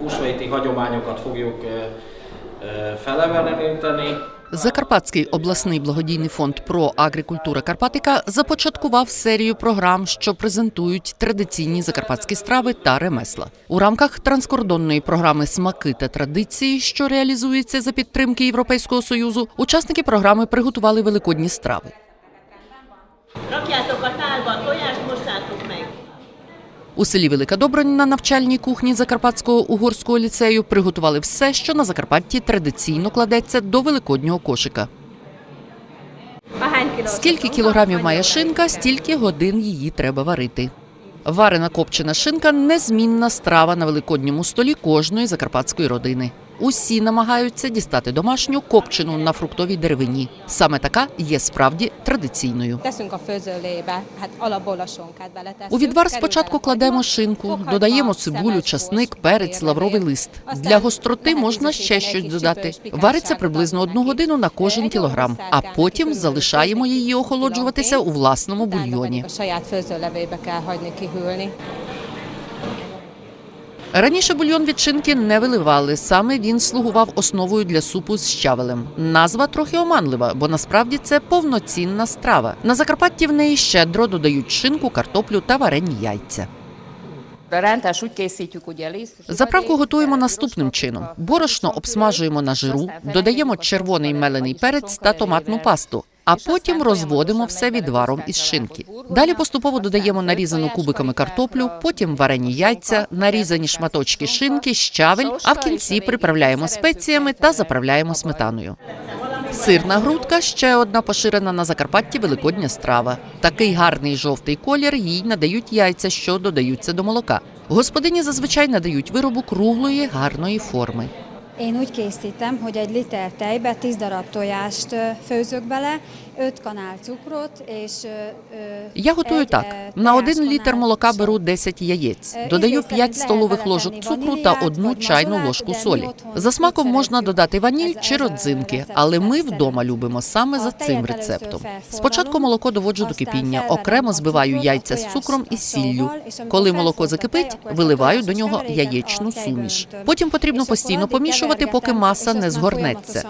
húsvéti hagyományokat fogjuk feleveleníteni. Закарпатський обласний благодійний фонд Про Агрикультура Карпатика започаткував серію програм, що презентують традиційні закарпатські страви та ремесла. У рамках транскордонної програми Смаки та традиції, що реалізується за підтримки Європейського союзу, учасники програми приготували великодні страви. Rakjátok a tálba a tojást, mossátok meg. У селі Велика Добронь на навчальній кухні Закарпатського угорського ліцею приготували все, що на Закарпатті традиційно кладеться до великоднього кошика. Скільки кілограмів має шинка, стільки годин її треба варити. Варена копчена шинка незмінна страва на великодньому столі кожної закарпатської родини. Усі намагаються дістати домашню копчену на фруктовій деревині. Саме така є справді традиційною. У відвар спочатку кладемо шинку, додаємо цибулю, часник, перець, лавровий лист. Для гостроти можна ще щось додати. Вариться приблизно одну годину на кожен кілограм, а потім залишаємо її охолоджуватися у власному бульйоні. Раніше бульйон від шинки не виливали. Саме він слугував основою для супу з щавелем. Назва трохи оманлива, бо насправді це повноцінна страва. На Закарпатті в неї щедро додають шинку, картоплю та варені яйця. Заправку готуємо наступним чином: борошно обсмажуємо на жиру, додаємо червоний мелений перець та томатну пасту. А потім розводимо все відваром із шинки. Далі поступово додаємо нарізану кубиками картоплю, потім варені яйця, нарізані шматочки шинки, щавель, а в кінці приправляємо спеціями та заправляємо сметаною. Сирна грудка ще одна поширена на Закарпатті великодня страва. Такий гарний жовтий колір їй надають яйця, що додаються до молока. Господині зазвичай надають виробу круглої гарної форми. Én úgy készítem, hogy egy liter tejbe 10 darab tojást főzök bele, 5 kanál cukrot és ö, ö, Я готую так: на один літр молока беру 10 яєць, Е, додаю із 5 столових ложок цукру та одну чайну ложку солі. За смаком можна додати ваніль чи родзинки, але ми вдома любимо саме за цим рецептом. Спочатку молоко доводжу до кипіння, окремо збиваю яйця з цукром і сіллю. Коли молоко закипить, виливаю до нього яєчну суміш. Потім потрібно постійно помішувати, поки маса не згорнеться.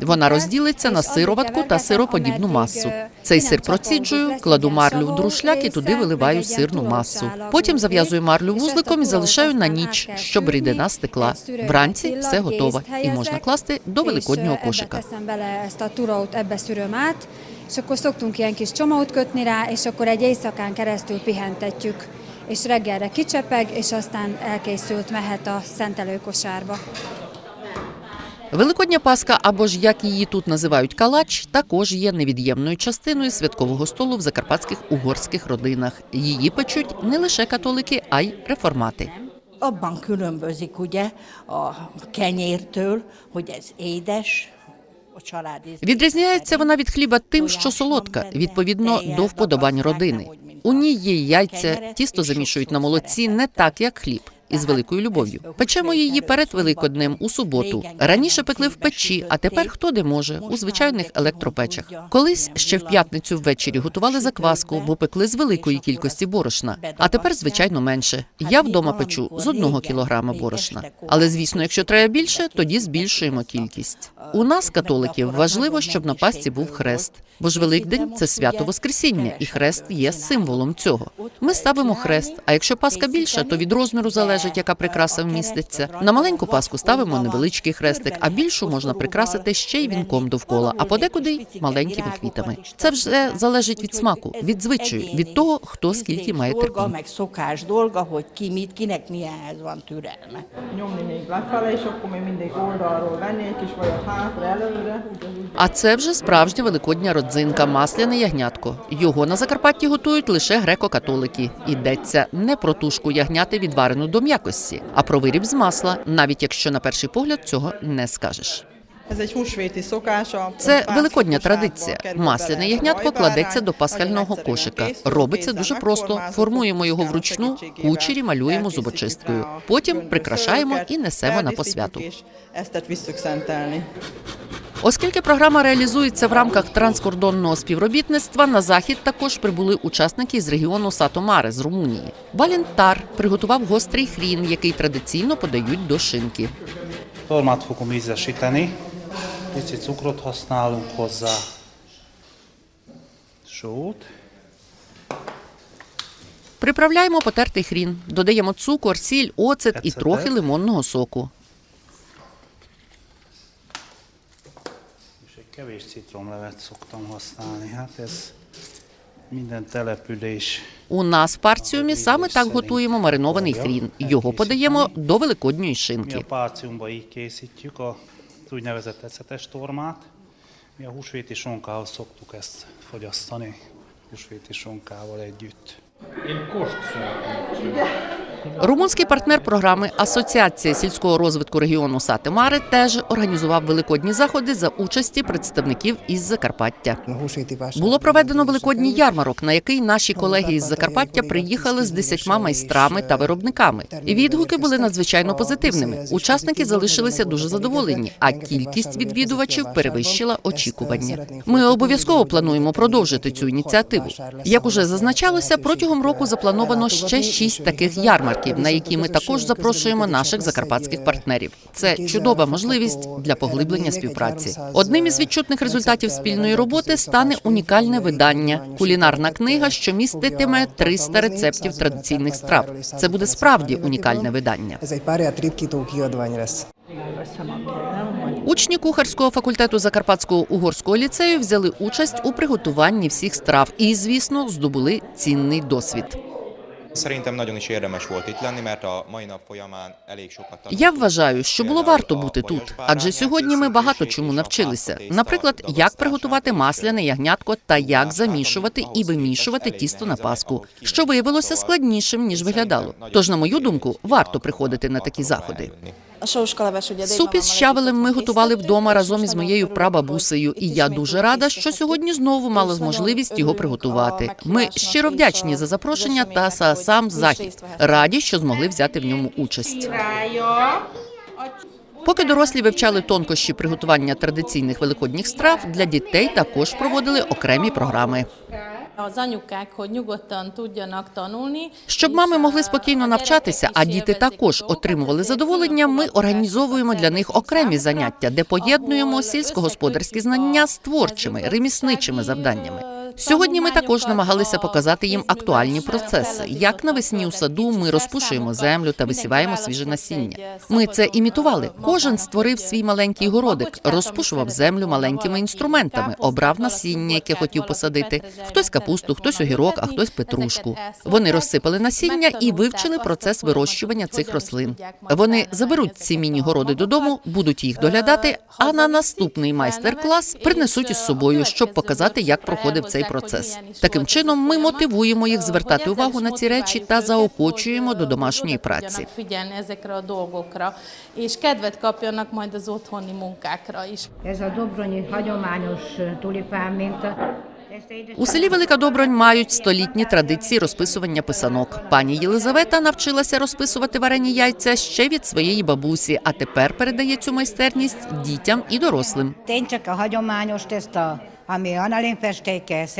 Вона розділиться на сироватку та kevergetem, ameddig, масу. е, Цей сир проціджую, кладу марлю в друшляк і туди виливаю сирну масу. Потім зав'язую марлю вузликом і залишаю на ніч, щоб рідина стекла. Вранці все готово észt і можна класти до великоднього кошика. És akkor szoktunk ilyen kis csomót kötni rá, és akkor egy éjszakán keresztül pihentetjük, és reggelre kicsepeg, és aztán elkészült, mehet a szentelőkosárba. Великодня Пасха, або ж як її тут називають калач, також є невід'ємною частиною святкового столу в закарпатських угорських родинах. Її печуть не лише католики, а й реформати. abban különbözik ugye a kenyértől, hogy ez édes, Відрізняється вона від хліба тим, що солодка, відповідно до вподобань родини. У ній є яйця, тісто замішують на молоці не так, як хліб. Із великою любов'ю печемо її перед Великоднем у суботу. Раніше пекли в печі, а тепер хто де може у звичайних електропечах. Колись ще в п'ятницю ввечері готували закваску, бо пекли з великої кількості борошна. А тепер, звичайно, менше. Я вдома печу з одного кілограма борошна. Але звісно, якщо треба більше, тоді збільшуємо кількість. У нас, католиків, важливо, щоб на пасті був хрест, бо ж Великдень це свято Воскресіння, і хрест є символом цього. Ми ставимо хрест. А якщо паска більша, то від розміру залежить, яка прикраса вміститься. На маленьку паску ставимо невеличкий хрестик, а більшу можна прикрасити ще й вінком довкола, а подекуди й маленькими квітами. Це вже залежить від смаку, від звичаю, від того, хто скільки має терпіння. А це вже справжня великодня родзинка, масляне ягнятко. Його на Закарпатті готують лише греко-католики. Йдеться не про тушку ягняти, відварену до м'якості, а про виріб з масла, навіть якщо на перший погляд цього не скажеш. Це великодня традиція. Масляне ягнятко кладеться до пасхального кошика. Робиться дуже просто. Формуємо його вручну, кучері малюємо зубочисткою. Потім прикрашаємо і несемо на посвяту. Оскільки програма реалізується в рамках транскордонного співробітництва, на захід також прибули учасники з регіону Сатомари з Румунії. Валентар приготував гострий хрін, який традиційно подають до шинки. Formát fogom ízesíteni. Picit cukrot használunk hozzá. Sót. Приправляємо потертий хрін, додаємо цукор, сіль, оцет і трохи лимонного соку. És egy kevés citromlevet szoktam használni. Hát ez minden település У нас в парціумі саме так готуємо маринований хрін. Його подаємо до великодньої Mi шинки. a pálciumban így készítjük az úgynevezett ecetes tormát. Mi a húsvéti sonkához szoktuk ezt fogyasztani, húsvéti sonkával együtt. Румунський партнер програми Асоціація сільського розвитку регіону Сати-Мари теж організував великодні заходи за участі представників із Закарпаття. Було проведено великодній ярмарок, на який наші колеги із Закарпаття приїхали з десятьма майстрами та виробниками. Відгуки були надзвичайно позитивними. Учасники залишилися дуже задоволені, а кількість відвідувачів перевищила очікування. Ми обов'язково плануємо продовжити цю ініціативу. Як уже зазначалося, протягом року заплановано ще шість таких ярмарків, на які ми також запрошуємо наших закарпатських партнерів. Це чудова можливість для поглиблення співпраці. Одним із відчутних результатів спільної роботи стане унікальне видання кулінарна книга, що міститиме 300 рецептів традиційних страв. Це буде справді унікальне видання. Учні кухарського факультету Закарпатського угорського ліцею взяли участь у приготуванні всіх страв і, звісно, здобули цінний досвід. Szerintem nagyon is érdemes volt itt lenni, mert a mai nap folyamán elég sokat Я вважаю, що було варто бути тут, адже сьогодні ми багато чому навчилися. Наприклад, як приготувати масляне ягнятко та як замішувати і вимішувати тісто на паску, що виявилося складнішим ніж виглядало. Тож, на мою думку, варто приходити на такі заходи. Суп із щавелем ми готували вдома разом із моєю прабабусею, і я дуже рада, що сьогодні знову мала можливість його приготувати. Ми щиро вдячні за запрошення та за сам захід. Раді, що змогли взяти в ньому участь. Поки дорослі вивчали тонкощі приготування традиційних великодніх страв, для дітей також проводили окремі програми. Щоб мами могли спокійно навчатися, а діти також отримували задоволення. Ми організовуємо для них окремі заняття, де поєднуємо сільськогосподарські знання з творчими ремісничими завданнями. Сьогодні ми також намагалися показати їм актуальні процеси. Як навесні у саду ми розпушуємо землю та висіваємо свіже насіння. Ми це імітували. Кожен створив свій маленький городик, розпушував землю маленькими інструментами, обрав насіння, яке хотів посадити. Хтось капусту, хтось огірок, а хтось петрушку. Вони розсипали насіння і вивчили процес вирощування цих рослин. Вони заберуть ці міні-городи додому, будуть їх доглядати. А на наступний майстер-клас принесуть із собою, щоб показати, як проходив цей процес. Таким чином, ми мотивуємо їх звертати увагу на ці речі та заохочуємо до домашньої праці. У селі Велика Добронь мають столітні традиції розписування писанок. Пані Єлизавета навчилася розписувати варені яйця ще від своєї бабусі, а тепер передає цю майстерність дітям і дорослим.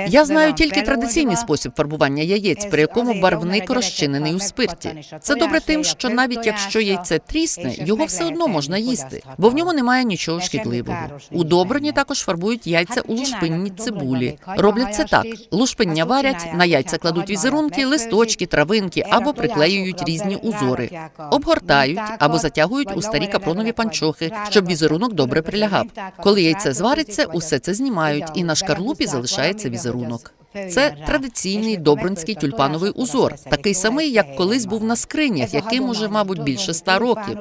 Я знаю тільки традиційний спосіб фарбування яєць, при якому барвник розчинений у спирті. Це добре тим, що навіть якщо яйце трісне, його все одно можна їсти, бо в ньому немає нічого шкідливого. У Доброні також фарбують яйця у лушпинні цибулі. Роблять це так: лушпиння варять, на яйця кладуть візерунки, листочки, травинки або приклеюють різні узори, обгортають або затягують у старі капронові панчохи, щоб візерунок добре прилягав. Коли яйце звариться, усе це знімають, і на шкарлупі залишається візерунок. Це традиційний добронський тюльпановий узор, такий самий, як колись був на скринях, яким уже, мабуть, більше ста років.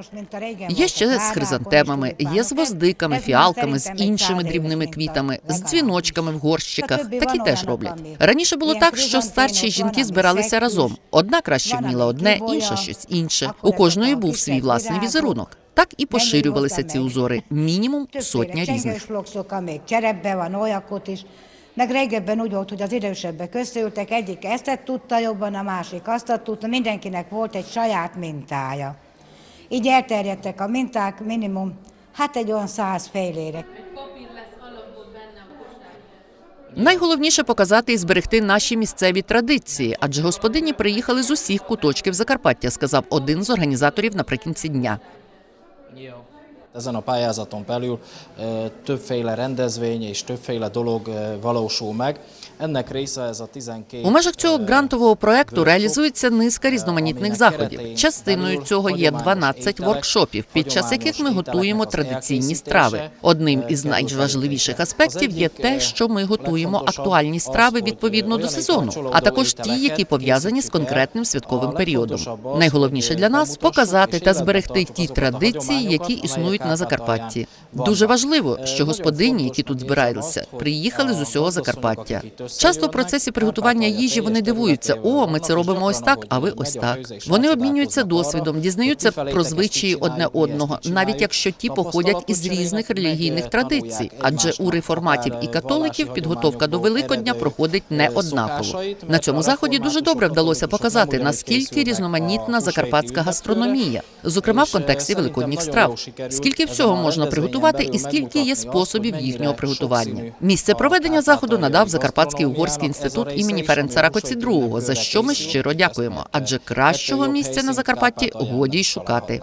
Є ще з хризантемами, є з гвоздиками, фіалками, з іншими дрібними квітами, з дзвіночками в горщиках. Такі теж роблять. Раніше було так, що старші жінки збиралися разом. Одна краще вміла одне, інша щось інше. У кожної був свій власний візерунок. Так і поширювалися ці узори. Мінімум сотня різних. Meg régebben úgy volt, hogy az idősebbek összeültek, egyik ezt tudta jobban, a másik azt tudta, mindenkinek volt egy saját mintája. Így elterjedtek a minták minimum, hát egy olyan száz fejlére. Найголовніше показати і зберегти наші місцеві традиції, adже господині приїхали з усіх куточків Закарпаття, сказав один з організаторів наприкінці дня. Ezen a pályázaton belül többféle rendezvény és többféle dolog valósul meg. Ennek része ez a 12 У межах цього грантового проекту реалізується низка різноманітних заходів. Частиною цього є Ходіманус 12 воркшопів, під час яких ми готуємо традиційні страви. Одним е, із найважливіших аспектів є те, що ми готуємо актуальні страви відповідно до сезону, а також ті, які пов'язані з конкретним святковим періодом. Найголовніше для нас показати та зберегти ті традиції, які hagyományokat, існують на Закарпатті. Дуже важливо, Е, що господині, які тут hogy приїхали з усього Закарпаття. Часто в процесі приготування їжі вони дивуються: о, ми це робимо ось так, а ви ось так. Вони обмінюються досвідом, дізнаються про звичаї одне одного, навіть якщо ті походять із різних релігійних традицій. Адже у реформатів і католиків підготовка до Великодня проходить не е, однаково. На цьому заході дуже добре вдалося показати, наскільки різноманітна закарпатська гастрономія, зокрема в контексті великодніх страв. sikerült Скільки всього можна приготувати і скільки є способів їхнього приготування. Місце проведення заходу надав Закарпатський угорський інститут імені Ференца Ракоці II, за що ми щиро дякуємо, адже кращого місця на Закарпатті годі й шукати.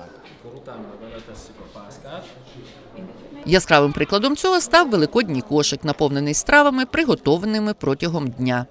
Яскравим прикладом цього став великодній кошик, наповнений стравами, приготованими протягом дня.